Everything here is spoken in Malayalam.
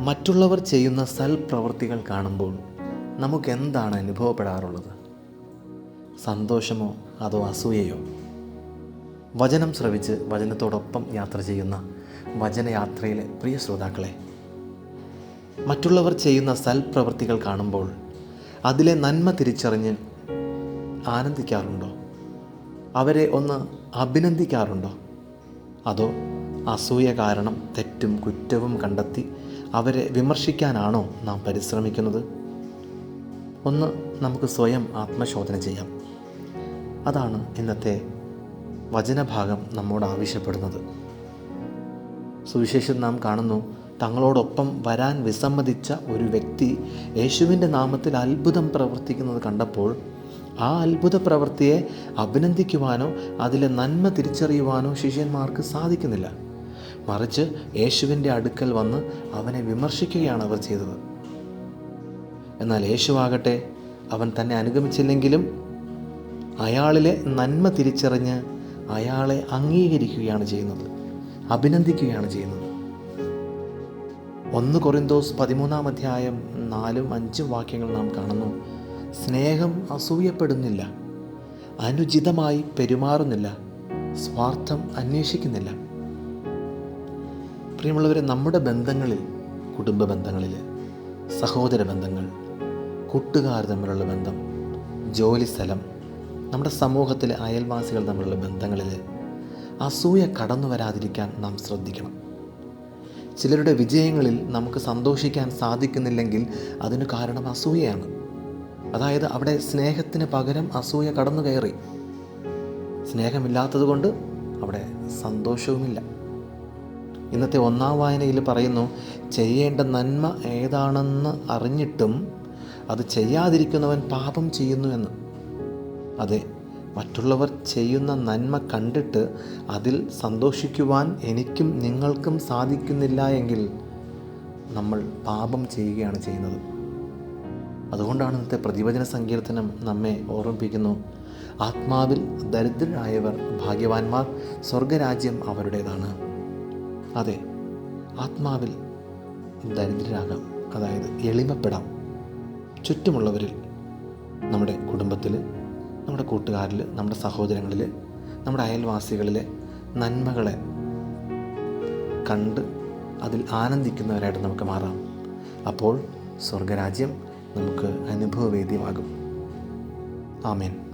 മറ്റുള്ളവർ ചെയ്യുന്ന സൽപ്രവൃത്തികൾ കാണുമ്പോൾ നമുക്ക് എന്താണ് അനുഭവപ്പെടാറുള്ളത്? സന്തോഷമോ അതോ അസൂയയോ? വചനം ശ്രവിച്ച് വചനത്തോടൊപ്പം യാത്ര ചെയ്യുന്ന വചനയാത്രയിലെ പ്രിയ ശ്രോതാക്കളെ മറ്റുള്ളവർ ചെയ്യുന്ന സൽപ്രവൃത്തികൾ കാണുമ്പോൾ അതിലെ നന്മ തിരിച്ചറിഞ്ഞ് ആനന്ദിക്കാറുണ്ടോ? അവരെ ഒന്ന് അഭിനന്ദിക്കാറുണ്ടോ? അതോ അസൂയ കാരണം തെറ്റും കുറ്റവും കണ്ടെത്തി അവരെ വിമർശിക്കാനാണോ നാം പരിശ്രമിക്കുന്നത്? ഒന്ന് നമുക്ക് സ്വയം ആത്മശോധന ചെയ്യാം. അതാണ് ഇന്നത്തെ വചനഭാഗം നമ്മോട് ആവശ്യപ്പെടുന്നത്. സുവിശേഷം നാം കാണുന്നു തങ്ങളോടൊപ്പം വരാൻ വിസമ്മതിച്ച ഒരു വ്യക്തി യേശുവിന്റെ നാമത്തിൽ അത്ഭുതം പ്രവർത്തിക്കുന്നത് കണ്ടപ്പോൾ ആ അത്ഭുത പ്രവൃത്തിയെ അഭിനന്ദിക്കുവാനോ അതിലെ നന്മ തിരിച്ചറിയുവാനോ ശിഷ്യന്മാർക്ക് സാധിക്കുന്നില്ല. മറിച്ച് യേശുവിന്റെ അടുക്കൽ വന്ന് അവനെ വിമർശിക്കുകയാണ് അവർ ചെയ്തത്. എന്നാൽ യേശുവാകട്ടെ അവൻ തന്നെ അനുഗമിച്ചില്ലെങ്കിലും അയാളിലെ നന്മ തിരിച്ചറിഞ്ഞ് അയാളെ അംഗീകരിക്കുകയാണ് ചെയ്യുന്നത് അഭിനന്ദിക്കുകയാണ് ചെയ്യുന്നത്. ഒന്ന് കൊറിന്തോസ് പതിമൂന്നാം അധ്യായം നാലും അഞ്ചും വാക്യങ്ങൾ നാം കാണുന്നു. സ്നേഹം അസൂയപ്പെടുന്നില്ല. അനുചിതമായി പെരുമാറുന്നില്ല. സ്വാർത്ഥം അന്വേഷിക്കുന്നില്ല. പ്രിയമുള്ളവരെ നമ്മുടെ ബന്ധങ്ങളിൽ കുടുംബ ബന്ധങ്ങളിൽ സഹോദര ബന്ധങ്ങൾ കൂട്ടുകാർ തമ്മിലുള്ള ബന്ധം ജോലി സ്ഥലം നമ്മുടെ സമൂഹത്തിലെ അയൽവാസികൾ തമ്മിലുള്ള ബന്ധങ്ങളിൽ അസൂയ കടന്നു വരാതിരിക്കാൻ നാം ശ്രദ്ധിക്കണം. ചിലരുടെ വിജയങ്ങളിൽ നമുക്ക് സന്തോഷിക്കാൻ സാധിക്കുന്നില്ലെങ്കിൽ അതിന് കാരണം അസൂയയാണ്. അതായത് അവിടെ സ്നേഹത്തിന് പകരം അസൂയ കടന്നു കയറി. സ്നേഹമില്ലാത്തത് കൊണ്ട് അവിടെ സന്തോഷവുമില്ല. ഇന്നത്തെ ഒന്നാം വായനയിൽ പറയുന്നു ചെയ്യേണ്ട നന്മ ഏതാണെന്ന് അറിഞ്ഞിട്ടും അത് ചെയ്യാതിരിക്കുന്നവൻ പാപം ചെയ്യുന്നു എന്ന്. അതെ മറ്റുള്ളവർ ചെയ്യുന്ന നന്മ കണ്ടിട്ട് അതിൽ സന്തോഷിക്കുവാൻ എനിക്കും നിങ്ങൾക്കും സാധിക്കുന്നില്ല എങ്കിൽ നമ്മൾ പാപം ചെയ്യുകയാണ് ചെയ്യുന്നത്. അതുകൊണ്ടാണ് ഇന്നത്തെ പ്രതിവചന സങ്കീർത്തനം നമ്മെ ഓർമ്മിപ്പിക്കുന്നു. ആത്മാവിൽ ദരിദ്രരായവർ ഭാഗ്യവാന്മാർ സ്വർഗരാജ്യം അവരുടേതാണ്. അതെ ആത്മാവിൽ ദരിദ്രരാകാം അതായത് എളിമപ്പെടാം. ചുറ്റുമുള്ളവരിൽ നമ്മുടെ കുടുംബത്തിൽ നമ്മുടെ കൂട്ടുകാരിൽ നമ്മുടെ സഹോദരങ്ങളിൽ നമ്മുടെ അയൽവാസികളിലെ നന്മകളെ കണ്ട് അതിൽ ആനന്ദിക്കുന്നവരായിട്ട് നമുക്ക് മാറാം. അപ്പോൾ സ്വർഗരാജ്യം നമുക്ക് അനുഭവവേദ്യമാകും. ആമേൻ.